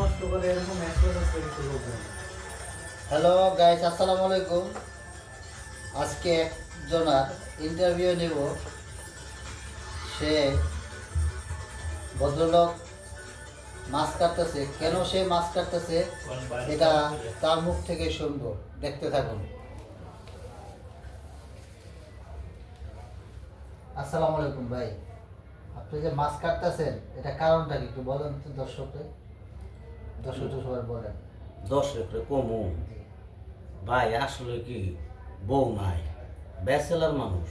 নষ্ট করে এরকম হ্যালো গাইস আসসালামু আলাইকুম। আজকে একজনার ইন্টারভিউ নেব। সে ভদ্রলোক মাছ কাটতেছে। কেন সে মাছ কাটতেছে? এটা তার মুখ থেকে শুনব। দেখতে থাকুন। আসসালামু আলাইকুম ভাই। আপনি যে মাছ কাটতেছেন এটা কারণটা কি? একটু বলেন তো সবাই বলেন দর্শকরে কমু। ভাই আসলে কি? বউ নাই। ব্যাচেলার মানুষ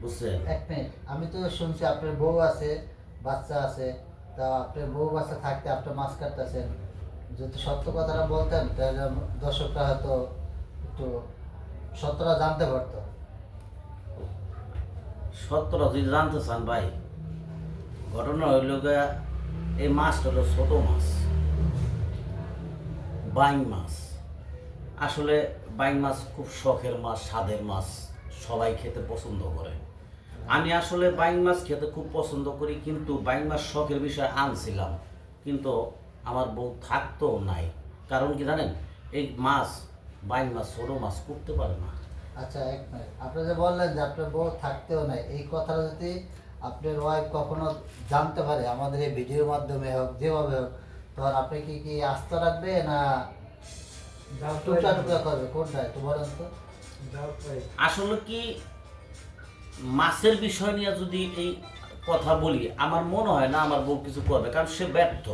বুঝছেন? এক মিনিট আমি তো শুনছি আপনার বউ আছে বাচ্চা আছে তা আপনার বউ বাচ্চা থাকতে আপনি মাছ কাটতেছেন। যদি সত্য কথাটা বলতেন তাহলে দর্শকরা হয়তো একটু সত্যটা জানতে পারতো। সত্যটা যদি জানতে চান ভাই ঘটনা হইল এই মাছটা হলো ছোট মাছ। বাইং মাছ। আসলে বাইং মাছ খুব শখের মাছ, স্বাদের মাছ, সবাই খেতে পছন্দ করে। আমি আসলে বাইং মাছ খেতে খুব পছন্দ করি, কিন্তু বাইং মাছ শখের বিষয়ে আনছিলাম, কিন্তু আমার বউ থাকতেও নাই। কারণ কি জানেন? এই মাছ, বাইং মাছ, ছোট মাছ করতে পারে না। আচ্ছা এক মিনিট। আপনি যে বললেন যে আপনার বউ থাকতেও নাই, এই কথাটা যদি আপনার ওয়াইফ কখনো জানতে পারে, আমাদের এই ভিডিওর মাধ্যমে হোক, যেভাবে হোক তখন আপনি কি কি আস্থা রাখবে না টুকরা টুকরা করবে? কোনটা একটু বলেন তো আসলে কি মাছের বিষয় নিয়ে যদি এই কথা বলি আমার মনে হয় না আমার বউ কিছু করবে কারণ সে ব্যর্থ।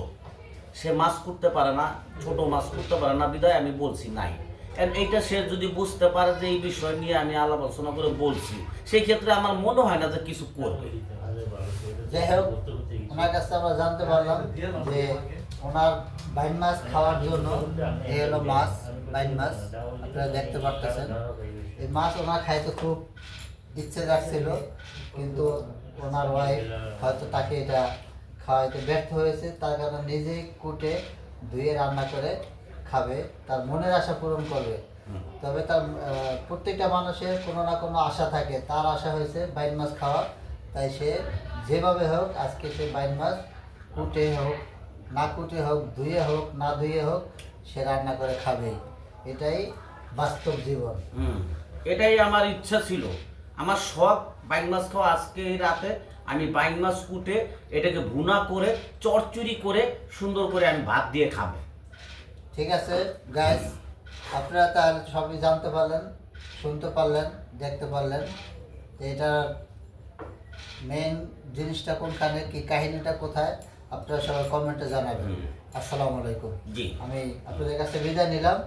সে মাছ করতে পারে না ছোট মাছ করতে পারে না বিদায় আমি বলছি নাই। এইটা সে যদি বুঝতে পারে যে এই বিষয় নিয়ে আমি আলাপ আলোচনা করে বলছি সেই ক্ষেত্রে আমার মনে হয় না যে কিছু করবে। যাই হোক ওনার কাছে আমরা জানতে পারলাম যে ওনার বাইন মাছ খাওয়ার জন্য এই হলো মাছ বাইন মাছ আপনারা দেখতে পারতেছেন। এই মাছ ওনার খাইতে খুব ইচ্ছে যাচ্ছিল কিন্তু ওনার ওয়াইফ হয়তো তাকে এটা খাওয়াইতে ব্যর্থ হয়েছে। তার কারণে নিজেই কুটে, ধুয়ে রান্না করে খাবে, তার মনের আশা পূরণ করবে। তবে তার প্রত্যেকটা মানুষের কোনো না কোনো আশা থাকে। তার আশা হয়েছে বাইন মাছ খাওয়া। তাই সে যেভাবে হোক, আজকে সে বাইন মাছ কুটে হোক না কুটে হোক ধুয়ে হোক না ধুয়ে হোক সে রান্না করে খাবেই এটাই বাস্তব জীবন। হুম এটাই আমার ইচ্ছা ছিল। আমার শখ বাইক মাছ খাওয়া আজকে এই রাতে। আমি বাইক মাছ কুটে এটাকে ভুনা করে চরচুরি করে সুন্দর করে আমি ভাত দিয়ে খাব। ঠিক আছে গাইস আপনারা তাহলে সবই জানতে পারলেন শুনতে পারলেন দেখতে পারলেন এটা মেন জিনিসটা কোনখানে কি কাহিনীটা কোথায় আপনারা সবাই কমেন্টে জানাবেন। আসসালামু আলাইকুম। জি। আমি আপনাদের কাছে বিদায় নিলাম।